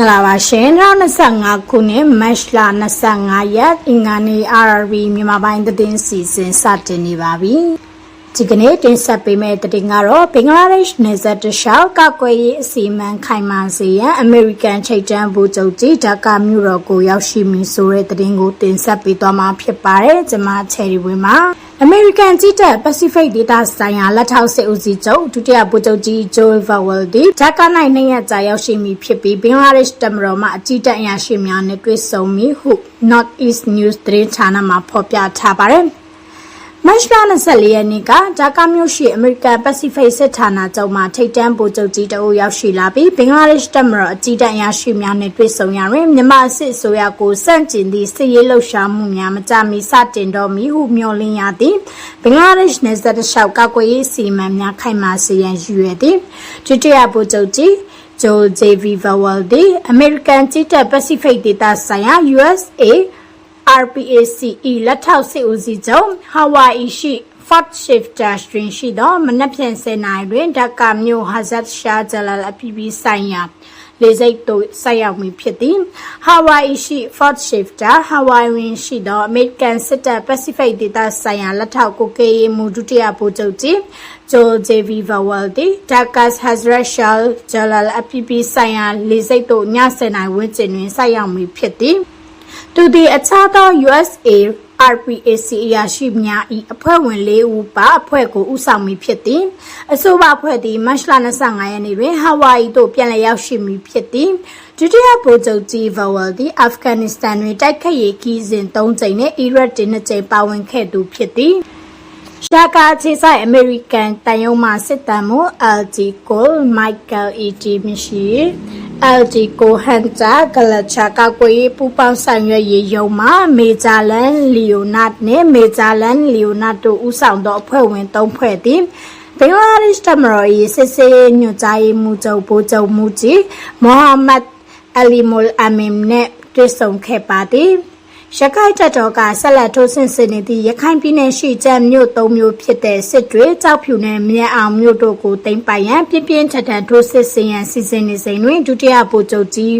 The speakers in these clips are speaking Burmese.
မင်္ဂလာပါရှင်2025ခုနှစ်မတ်လ25ရက်အင်္ဂါနေ့ RRB မြန်မာပိုင်းသတင်းစီစဉ်စတင်နေပါပြီဒီကနေ့တင်ဆက်ပေးမယ့်သတင်းကတော့ဘင်္ဂလားဒေ့ရှ်နယ်စပ်တလျှောက်ကကွယ်ရေးအစီအမံခိုင်မာစေရန်အမေရိကန်ချိတ်တန်းဗိုလ်ချုပ်ကြီးဒါကာမြို့တော်ကိုရောက်ရှိမည်ဆိုတဲ့သတင်းကိုတင်ဆက်ပေးသွားမှာဖြစ်ပါတယ်ကျွန်မချယ်ရီဝင်းပါ အမေရိကန်ကြီးတပ် Pacific ဒေသဆိုင်ရာလက်ထောက်စစ်ဦးစီးချုပ်ဒုတိယဗိုလ်ချုပ်ကြီး Joel Vowell ဒီဒါကာနိုင်နှစ်ရက်ကြာရောက်ရှိပြီဖြစ်ပြီးဘင်္ဂလားဒေ့ရှ်တပ်မတော်မှအကြီးတပ်အရာရှိများနဲ့တွေ့ဆုံပြီးဟု North East News သတင်းဌာနမှဖော်ပြထားပါတယ်။ မတ်လ24ရက်နေ့ကဒါကာမြို့ရှိအမေရိကန်ပစိဖိတ်စစ်ဌာနချုပ်မှထိတ်တန်းဗိုလ်ချုပ်ကြီးတအုပ်ရောက်ရှိလာပြီးဘင်္ဂလားဒေ့ရှ်တပ်မတော်အကြီးတန်းအရာရှိများနဲ့တွေ့ဆုံရတွင်မြန်မာစစ်ဆိုရကိုစန့်ကျင်သည့်စစ်ရေးလှုပ်ရှားမှုများမကြမီစတင်တော်မူဟုမျှော်လင့်ရသည်ဘင်္ဂလားဒေ့ရှ်နယ်စပ်တစ်လျှောက်ကကွယ်ရေးစီမံများခိုင်မာစေရန်ရည်ရွယ်သည်ဒုတိယဗိုလ်ချုပ်ကြီးဂျိုဂျေဗီဗဝယ်ဒီအမေရိကန်ကြီးတပ်ပစိဖိတ်ဒေသဆိုင်ရာ USA RPACE လက်ထောက်စစ်ဦးစီးချုပ်ဟာဝိုင်အီရှိ Fort Shifter တွင်ရှိသောမနက်ဖြန်10နိုင်တွင်ဒါကာမြို့ Hazard Shah Jalal အပြည်ပြည်ဆိုင်ရာလေစိတ်တို့ဆက်ရောက်မည်ဖြစ်သည်ဟာဝိုင်ရှိ Fort Shifter ဟာဝိုင်ဝင်ရှိသော American စစ်တပ် Pacific ဒေသဆိုင်ရာလက်ထောက်ကိုကေးမှုဒုတိယဗိုလ်ချုပ်ကြီးဂျိုဂျေဗီဗဝယ်ဒီဒါကာစ်ဟဇရရှာဂျလာလအပြည်ပြည်ဆိုင်ရာလေစိတ်တို့ည7နိုင်ဝန်းကျင်တွင်ဆက်ရောက်မည်ဖြစ်သည် သူသည်အခြားသော USA RPAC အရာရှိများ၏အဖွဲ့ဝင်၄ဦးပါအဖွဲ့ကိုဦးဆောင်မိဖြစ်သည်အဆိုပါအဖွဲ့သည်မတ်လ25ရက်နေ့တွင်ဟာဝိုင်သို့ပြန်လည်ရောက်ရှိမည်ဖြစ်သည်ဒုတိယဗိုလ်ချုပ်ကြီးဗဝယ်သည်အာဖဂန်နစ္စတန်တွင်တိုက်ခိုက်ရေးခီးစဉ်၃ကြိမ်နှင့်အီရတ်တွင်၂ကြိမ်ပါဝင်ခဲ့သူဖြစ်သည်ရှာကာခြေဆိုင်အမေရိကန်တန်ယုံမှစစ်တမ်းမှု LG Cole Michael E.T. မရှိ LG ကိုဟန်တာဂလချာကကွေပူပေါင်းဆောင်ရွက်ရေးယုံမှာမေဂျာလန်လီယိုနတ်နဲ့မေဂျာလန်လီယိုနတ်တို့ဦးဆောင်သောအဖွဲ့ဝင်၃ဖွဲ့သည်ဘင်္ဂလားဒေ့ရှ်တမရော်၏စစ်စေးညွှန်ကြားရေးမှူးချုပ်ဗိုလ်ချုပ်မှုကြီးမိုဟာမက်အလီမူလ်အမင်နဲ့တွေ့ဆုံခဲ့ပါသည် ရခိုင်တပ်တော်ကဆက်လက်ထိုးဆင်ဆင်နေသည့်ရခိုင်ပြည်နယ်ရှိကြံမြို့၃မြို့ဖြစ်တဲ့စစ်တွေကြောက်ဖြူနဲ့မြက်အောင်မြို့တို့ကိုတင်ပိုင်ရန်ပြင်းပြင်းထန်ထန်ထိုးစစ်ဆင်ရန်စီစဉ်နေစဉ်တွင်ဒုတိယဗိုလ်ချုပ်ကြီး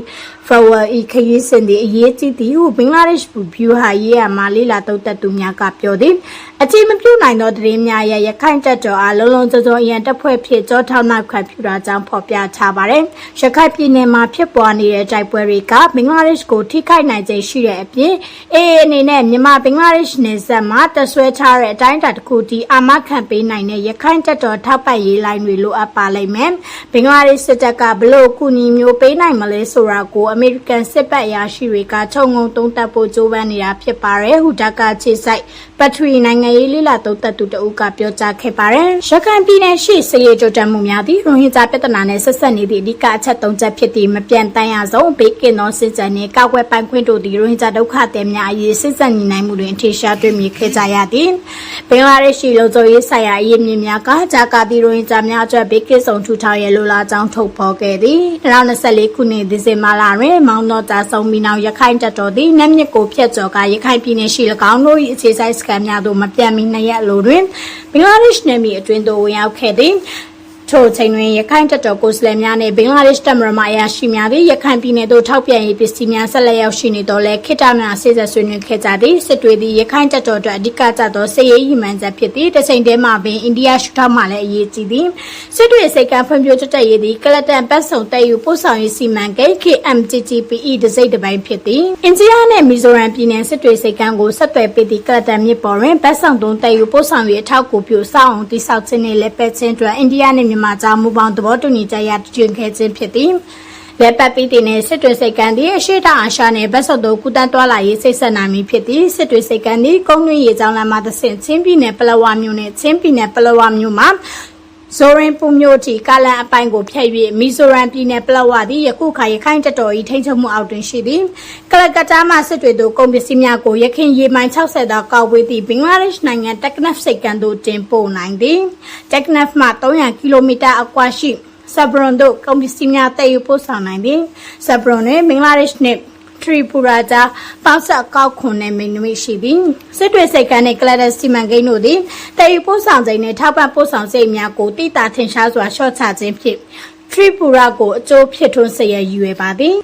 ဖဝယ်ဤခရီးစဉ်သည်အရေးကြီးသည်ဟုဘင်္ဂလားဒေ့ရှ်ဗျူဟာရေးရမှာလေးလာတုတ်တက်သူများကပြောသည်အကြည့်မပြုနိုင်သောတရင်များရဲ့ရခိုင်တပ်တော်အားလုံးလုံးစုံစုံအရန်တပ်ဖွဲ့ဖြစ်ကြောထောက်နောက်ခံပြုတာကြောင့်ဖော်ပြထားပါတယ်ရခိုင်ပြည်နယ်မှာဖြစ်ပွားနေတဲ့တိုက်ပွဲတွေကဘင်္ဂလားဒေ့ရှ်ကိုထိခိုက်နိုင်ခြင်းရှိတဲ့အပြင်အေးအနေနဲ့မြန်မာဘင်္ဂလားဒေ့ရှ်နယ်စပ်မှာတဆွဲထားတဲ့အတိုင်းအတာတစ်ခုတည်းအာမခံပေးနိုင်တဲ့ရခိုင်တပ်တော်ထောက်ပံ့ရေးလိုင်းတွေလိုအပ်ပါလိမ့်မယ်ဘင်္ဂလားဒေ့ရှ်စစ်တပ်ကဘလို့ကူညီမျိုးပေးနိုင်မလဲဆိုတာကိုအမေရိကန်စစ်ပတ်အရာရှိတွေကခြုံငုံသုံးသပ်ဖို့ကြိုးပမ်းနေတာဖြစ်ပါတယ်ဟူဒါကာခြေဆိုင်ပတ်ထရီနိုင်ငံရေးလိလာသုံးသပ်သူတဦးကပြောကြားခဲ့ပါတယ်ရခိုင်ပြည်နယ်ရှိစည်ရကြတမှုများသည့်ရိုဟင်ဂျာပြဿနာနဲ့ဆက်ဆက်နေသည့်အဓိကအချက်၃ချက်ဖြစ်သည့်မပြတ်တမ်းရဆုံးဘေးကင်းသောစစ်ကြံနှင့်ကောက်ွယ်ပိုင်ခွင့်တို့သည်ရိုဟင်ဂျာဒုက္ခသည်များအရေးစစ်ဆက်ညီနိုင်မှုတွင်အထင်ရှားတွေ့မြင်ခဲ့ကြရသည်ဘင်္ဂလားဒေ့ရှ်လုံခြုံရေးဆိုင်ရာအရေးမြင့်များကဂျာကာတီရိုဟင်ဂျာများအတွက်ဘေးကင်းဆောင်ထူထောင်ရလိုလားကြောင်းထုတ်ဖော်ခဲ့သည်2024ခုနှစ်ဒီဇင်ဘာလတွင်မောင်တော်တာဆုံးမီနောင်ရခိုင်တပ်တော်သည်နက်မြစ်ကိုဖျက်ကျော်ကရခိုင်ပြည်နယ်ရှိ၎င်းတို့၏အခြေစိုက်စခန်းများသို့မပြတ်မီနှစ်ရက်လိုတွင်ဘင်္ဂလားဒေ့ရှ်နယ်မြေအတွင်းသို့ဝင်ရောက်ခဲ့သည် ထို့ချိန်တွင်ရခိုင်တပ်တော်ကိုယ်စားလှယ်များနှင့်ဘင်္ဂလားဒေ့ရှ်တပ်မတော်မှအရာရှိများသည်ရခိုင်ပြည်နယ်သို့ထောက်ပြန်ရေးပစ္စည်းများဆက်လက်ရောက်ရှိနေတော်လဲခိတများဆေးဆက်ဆွေးနွေးခဲ့ကြသည်စစ်တွေသည်ရခိုင်တပ်တော်အတွက်အဓိကကျသောစစ်ရေးရည်မှန်းချက်ဖြစ်သည်တချိန်တည်းမှာပင်အိန္ဒိယရှုထောင့်မှလည်းအရေးကြီးသည်စစ်တွေစိတ်ကံဖွံ့ဖြိုးတိုးတက်ရေးသည်ကလတန်ပတ်စုံတည်ယူပို့ဆောင်ရေးစီမံကိန်း KMTTPE တစိမ့်တစ်ပိုင်းဖြစ်သည်အိန္ဒိယနှင့်မီဇိုရမ်ပြည်နယ်စစ်တွေစိတ်ကံကိုဆက်သွယ်ပေးသည့်ကလတန်မြစ်ပေါ်တွင်ပတ်ဆောင်သုံးတည်ယူပို့ဆောင်ရေးအထောက်အကူပြုစောင့်အောင်တိစောက်ခြင်းနှင့်လက်ပတ်ခြင်းအတွက်အိန္ဒိယနှင့်မြန်မာကြားမူပေါင်းသဘောတူညီချက်ရတွင်ခဲ့ခြင်းဖြစ်သည်လက်ပတ်ပြီးတင်တဲ့စစ်တွေစိတ်ကန်းသည်အရှိတအာရှနယ်ဘက်ဆုပ်သို့ကုတန်းတွာလာရေးစိတ်ဆက်နိုင်ပြီဖြစ်သည်စစ်တွေစိတ်ကန်းသည်ကုန်းတွင်းရေကြောင်းလမ်းမှသဆင့်ချင်းပြည်နယ်ပလဝမြို့နယ်ချင်းပြည်နယ်ပလဝမြို့မှာ ဇိုရင်ပူမျိုးတီကာလန်အပိုင်းကိုဖျက်၍မီဇိုရမ်ပြည်နယ်ပလောဝသည်ယခုခါရခိုင်တတော်၏ထိန်းချုပ်မှုအောက်တွင်ရှိသည်ကလကတာမှစစ်တွေသို့ကုန်ပစ္စည်းများကိုရခင်ရေမိုင်60သောကောက်ဝေးသည့်ဘင်္ဂလားဒေ့ရှ်နိုင်ငံတက်နက်စိတ်ကန်သို့တင်ပို့နိုင်သည်တက်နက်မှ300ကီလိုမီတာအကွာရှိဆဘရွန်တို့ကုန်ပစ္စည်းများတည်ယူပို့ဆောင်နိုင်သည်ဆဘရွန်နှင့်ဘင်္ဂလားဒေ့ရှ်နှင့် ထရီပူရာဂျာပေါဆက်ကောက်ခွန်နဲ့မိန်နမိတ်ရှိသည်စစ်တွေစိတ်ကန်းနဲ့ကလဒစီမံကိန်းတို့သည်တည်ယူပို့ဆောင်ခြင်းနဲ့ထောက်ပံ့ပို့ဆောင်စိတ်များကိုတိတာထင်ရှားစွာရှော့ချခြင်းဖြင့်ထရီပူရာကိုအကျိုးဖြစ်ထွန်းစေရည်ရွယ်ပါသည်